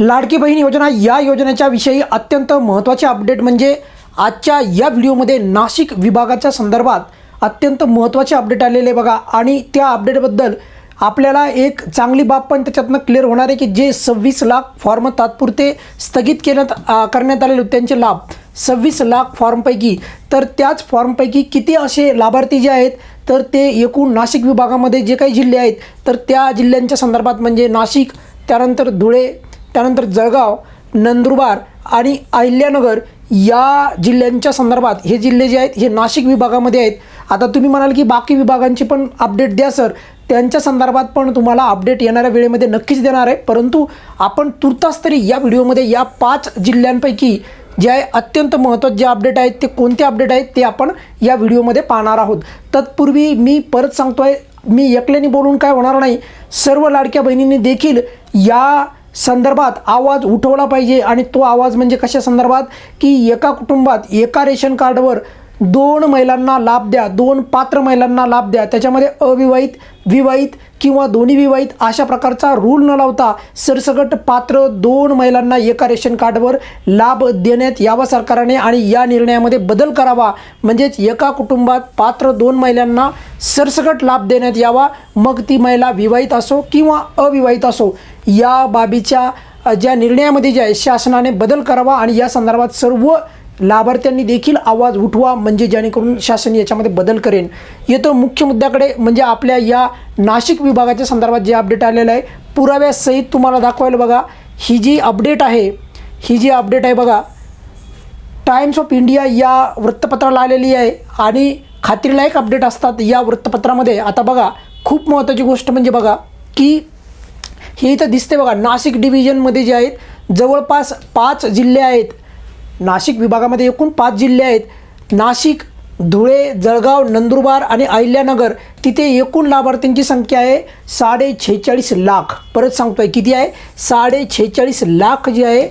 लाडकी बहीण योजना या योजनेच्या विषयी अत्यंत महत्त्वाचे अपडेट म्हणजे आजच्या या व्हिडिओमध्ये नाशिक विभागाच्या संदर्भात अत्यंत महत्त्वाचे अपडेट आलेले बघा. आणि त्या अपडेटबद्दल आपल्याला एक चांगली बाब पण त्याच्यातनं क्लिअर होणार आहे की जे सव्वीस लाख फॉर्म तात्पुरते स्थगित केल्यात करण्यात आलेले त्यांचे लाभ. सव्वीस लाख फॉर्मपैकी तर त्याच फॉर्मपैकी किती असे लाभार्थी जे आहेत तर ते एकूण नाशिक विभागामध्ये जे काही जिल्हे आहेत तर त्या जिल्ह्यांच्या संदर्भात म्हणजे नाशिक त्यानंतर धुळे त्यानंतर जळगाव नंदुरबार आणि अहिल्यानगर या जिल्ह्यांच्या संदर्भात हे जिल्हे जे आहेत हे नाशिक विभागामध्ये आहेत. आता तुम्ही म्हणाल की बाकी विभागांची पण अपडेट द्या सर त्यांच्या संदर्भात पण तुम्हाला अपडेट येणाऱ्या वेळेमध्ये नक्कीच देणार आहे. परंतु आपण तुर्तास तरी या व्हिडिओमध्ये या पाच जिल्ह्यांपैकी जे आहे अत्यंत महत्त्वाचे जे अपडेट आहेत ते कोणते अपडेट आहेत ते आपण या व्हिडिओमध्ये पाहणार आहोत. तत्पूर्वी मी परत सांगतो आहे मी एकल्याने बोलून काय होणार नाही. सर्व लाडक्या बहिणींनी देखील या संदर्भात आवाज उठवला पाहिजे आणि तो आवाज म्हणजे कशा संदर्भात? की एका कुटुंबात एका रेशन कार्डवर दोन महिलांना लाभ द्या दोन पात्र महिलांना लाभ द्या. त्याच्यामध्ये अविवाहित विवाहित किंवा दोन्ही विवाहित अशा प्रकारचा रूल न लावता सरसकट पात्र दोन महिलांना एका रेशन कार्डवर लाभ देण्यात यावा सरकारने आणि या निर्णयामध्ये बदल करावा. म्हणजेच एका कुटुंबात पात्र दोन महिलांना सरसकट लाभ देण्यात यावा. मग ती महिला विवाहित असो किंवा अविवाहित असो या बाबीच्या ज्या निर्णयामध्ये जे आहे शासनाने बदल करावा आणि या संदर्भात सर्व लाभार्थ्यांनी देखील आवाज उठवा म्हणजे जेणेकरून शासन याच्यामध्ये बदल करेन. येतो मुख्य मुद्द्याकडे म्हणजे आपल्या या नाशिक विभागाच्या संदर्भात जे अपडेट आलेलं आहे पुराव्यासहित तुम्हाला दाखवायला बघा. ही जी अपडेट आहे ही जी अपडेट आहे बघा टाइम्स ऑफ इंडिया या वृत्तपत्राला आलेली आहे आणि खात्रीलायक अपडेट असतात या वृत्तपत्रामध्ये. आता बघा खूप महत्त्वाची गोष्ट म्हणजे बघा की हे इथं दिसते बघा नाशिक डिव्हिजनमध्ये जे आहेत जवळपास पाच जिल्हे आहेत. नाशिक विभागामध्ये एकूण पाच जिल्हे आहेत. नाशिक धुळे जळगाव नंदुरबार आणि अहिल्यानगर. तिथे एकूण लाभार्थ्यांची संख्या आहे साडे छेचाळीस लाख. परत सांगतोय किती आहे? साडे छेचाळीस लाख जे आहे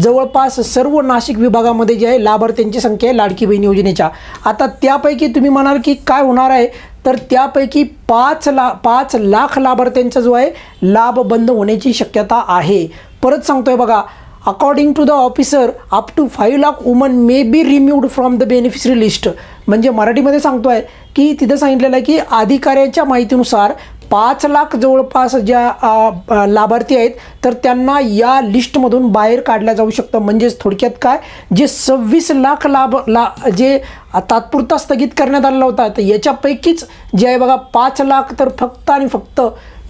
जवळपास सर्व नाशिक विभागामध्ये जे आहे लाभार्थ्यांची संख्या आहे लाडकी बहीण योजनेच्या. आता त्यापैकी तुम्ही म्हणाल की काय होणार आहे? तर त्यापैकी पाच ला पाच लाख लाभार्थ्यांचा जो आहे लाभ बंद होण्याची शक्यता आहे. परत सांगतोय बघा according to the officer up to five lakh woman may be removed from the beneficiary list म्हणजे मराठीमध्ये सांगतोय की तिथं सांगितलेलं आहे की अधिकाऱ्यांच्या माहितीनुसार पाच लाख जवळपास ज्या लाभार्थी आहेत तर त्यांना या लिस्टमधून बाहेर काढल्या जाऊ शकतं. म्हणजेच थोडक्यात काय? जे सव्वीस लाख लाभ ला जे तात्पुरता स्थगित करण्यात आलेला होता तर याच्यापैकीच जे आहे बघा पाच लाख तर फक्त आणि फक्त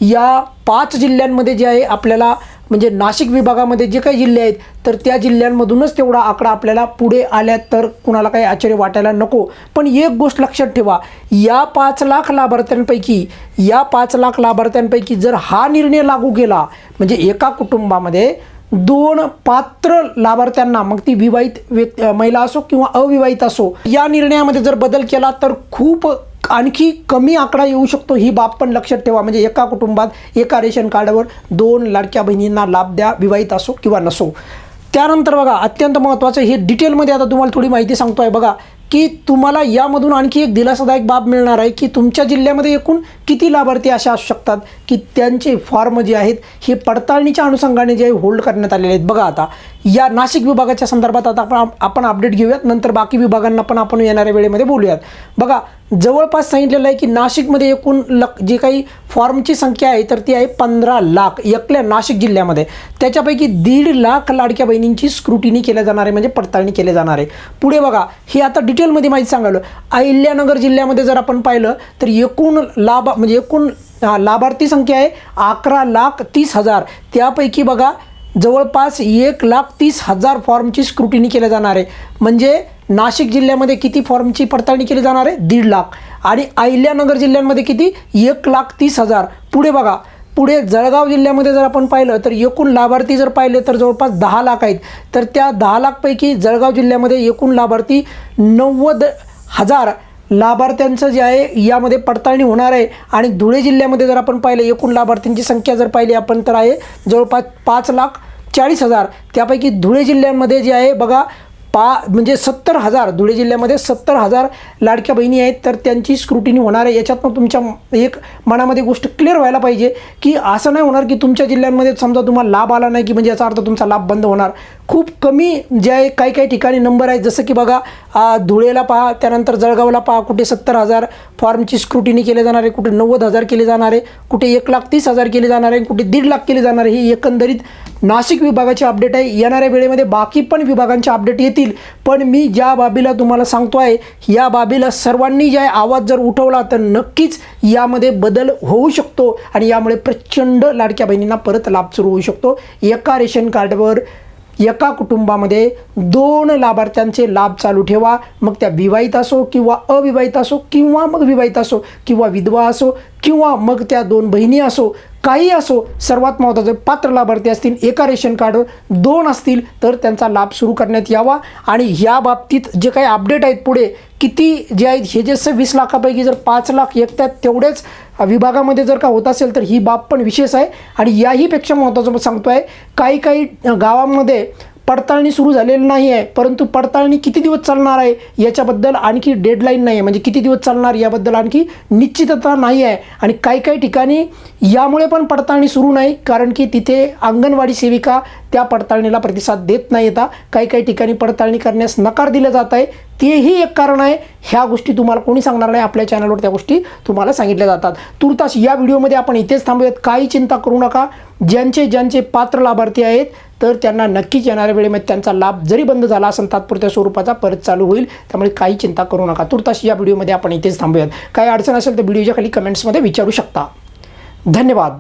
या पाच जिल्ह्यांमध्ये जे आहे आपल्याला म्हणजे नाशिक विभागामध्ये जे काही जिल्हे आहेत तर त्या जिल्ह्यांमधूनच तेवढा आकडा आपल्याला पुढे आल्या तर कुणाला काही आश्चर्य वाटायला नको. पण एक गोष्ट लक्षात ठेवा या पाच लाख लाभार्थ्यांपैकी या पाच लाख लाभार्थ्यांपैकी जर हा निर्णय लागू केला म्हणजे एका कुटुंबामध्ये दोन पात्र लाभार्थ्यांना मग ती विवाहित व्यक्ती महिला असो किंवा अविवाहित असो या निर्णयामध्ये जर बदल केला तर खूप आणखी कमी आकडा येऊ शकतो ही बाब पण लक्षात ठेवा. म्हणजे एका कुटुंबात एका रेशन कार्डावर दोन लाडक्या बहिणींना लाभ द्या विवाहित असो किंवा नसो. त्यानंतर बघा अत्यंत महत्त्वाचं हे डिटेलमध्ये आता तुम्हाला थोडी माहिती सांगतो आहे बघा की तुम्हाला यामधून आणखी एक दिलासादायक बाब मिळणार आहे की तुमच्या जिल्ह्यामध्ये एकूण किती लाभार्थी अशा असू शकतात की त्यांचे फॉर्म जे आहेत हे पडताळणीच्या अनुषंगाने जे होल्ड करण्यात आलेले आहेत. बघा आता या नाशिक विभागाच्या संदर्भात आता आपण आपण अपडेट घेऊयात. नंतर बाकी विभागांना पण आपण येणाऱ्या वेळेमध्ये बोलूयात. बघा जवळपास सांगितलेलं आहे की नाशिकमध्ये एकूण लक जे काही फॉर्मची संख्या आहे तर ती आहे पंधरा लाख एकल्या नाशिक जिल्ह्यामध्ये. त्याच्यापैकी दीड लाख लाडक्या बहिणींची स्क्रुटिनी केल्या जाणार आहे म्हणजे पडताळणी केली जाणार आहे. पुढे बघा हे आता डिटेलमध्ये माहिती सांगायलो अहिल्यानगर जिल्ह्यामध्ये जर आपण पाहिलं तर एकूण लाभ म्हणजे एकूण लाभार्थी संख्या आहे अकरा लाख तीस हजार. त्यापैकी बघा जवळपास एक लाख तीस हजार फॉर्मची स्क्रुटिनी केल्या जाणार आहे. म्हणजे नाशिक जिल्ह्यामध्ये किती फॉर्मची पडताळणी केली जाणार आहे? दीड लाख. आणि अहिल्यानगर जिल्ह्यांमध्ये किती? एक लाख तीस हजार. पुढे बघा. पुढे जळगाव जिल्ह्यामध्ये जर आपण पाहिलं तर एकूण लाभार्थी जर पाहिले तर जवळपास दहा लाख आहेत. तर त्या दहा लाखपैकी जळगाव जिल्ह्यामध्ये एकूण लाभार्थी नव्वद हजार लाभार्थ्यांचं जे आहे यामध्ये पडताळणी होणार आहे. आणि धुळे जिल्ह्यामध्ये जर आपण पाहिलं एकूण लाभार्थ्यांची संख्या जर पाहिली आपण तर आहे जवळपास पाच लाख चाळीस हजार. त्यापैकी धुळे जिल्ह्यामध्ये जे आहे बघा पा म्हणजे सत्तर हजार धुळे जिल्ह्यामध्ये सत्तर हजार लाडक्या बहिणी आहेत तर त्यांची स्क्रुटिनी होणार आहे. याच्यातनं तुमच्या एक मनामध्ये गोष्ट क्लिअर व्हायला पाहिजे की असं नाही होणार की तुमच्या जिल्ह्यांमध्ये समजा तुम्हाला लाभ आला नाही की म्हणजे याचा अर्थ तुमचा लाभ बंद होणार. खूप कमी जे आहे काही काही ठिकाणी नंबर आहेत जसं की बघा धुळेला पहा त्यानंतर जळगावला पहा कुठे सत्तर हजार फॉर्मची स्क्रुटिनी केले जाणार आहे कुठे नव्वद हजार केले जाणार आहे कुठे एक लाख तीस हजार केले जाणार आहे कुठे दीड लाख केले जाणार आहे ही एकंदरीत नाशिक विभागाची अपडेट आहे. येणाऱ्या वेळेमध्ये बाकी पण विभागांचे अपडेट येतील. पण मी ज्या बाबीला तुम्हाला सांगतो आहे या बाबीला सर्वांनी जे आवाज जर उठवला तर नक्कीच यामध्ये बदल होऊ शकतो आणि यामुळे प्रचंड लाडक्या बहिणींना परत लाभ सुरू होऊ शकतो. एका रेशन कार्डवर एका कुटुंबामध्ये दोन लाभार्थ्यांचे लाभ चालू ठेवा. मग त्या विवाहित असो किंवा अविवाहित असो किंवा मग विवाहित असो किंवा विधवा असो किंवा मग त्या दोन बहिणी असो काही असो सर्वात महत्त्वाचं पात्र लाभार्थी असतील एका रेशन कार्डवर दोन असतील तर त्यांचा लाभ सुरू करण्यात यावा. आणि या बाबतीत जे काही अपडेट आहेत पुढे किती जे आहेत हे जे सव्वीस लाखापैकी जर पाच लाख येतात तेवढेच विभागामध्ये जर का होत असेल तर ही बाब पण विशेष आहे. आणि याहीपेक्षा महत्त्वाचं सांगतो आहे काही काही गावामध्ये पडताळणी सुरू झालेली नाही आहे परंतु पडताळणी किती दिवस चालणार आहे याच्याबद्दल आणखी डेडलाईन नाही आहे. म्हणजे किती दिवस चालणार याबद्दल आणखी निश्चितता नाही आहे. आणि काही काही ठिकाणी यामुळे पण पडताळणी सुरू नाही कारण की तिथे अंगणवाडी सेविका त्या पडताळणीला प्रतिसाद देत नाही येता काही काही ठिकाणी पडताळणी करण्यास नकार दिला जात आहे. तेही एक कारण आहे. ह्या गोष्टी तुम्हाला कोणी सांगणार नाही. आपल्या चॅनलवर त्या गोष्टी तुम्हाला सांगितल्या जातात. तुर्तास या व्हिडिओमध्ये आपण इथेच थांबूयात. काही चिंता करू नका. ज्यांचे ज्यांचे पात्र लाभार्थी आहेत तर त्यांना नक्कीच येणाऱ्या वेळेमध्ये त्यांचा लाभ जरी बंद झाला असेल तात्पुरत्या स्वरूपाचा परत चालू होईल. त्यामुळे काही चिंता करू नका. तुर्ताशी या व्हिडिओमध्ये आपण इथेच थांबूयात. काही अडचण असेल तर व्हिडिओच्या खाली कमेंट्समध्ये विचारू शकता. धन्यवाद.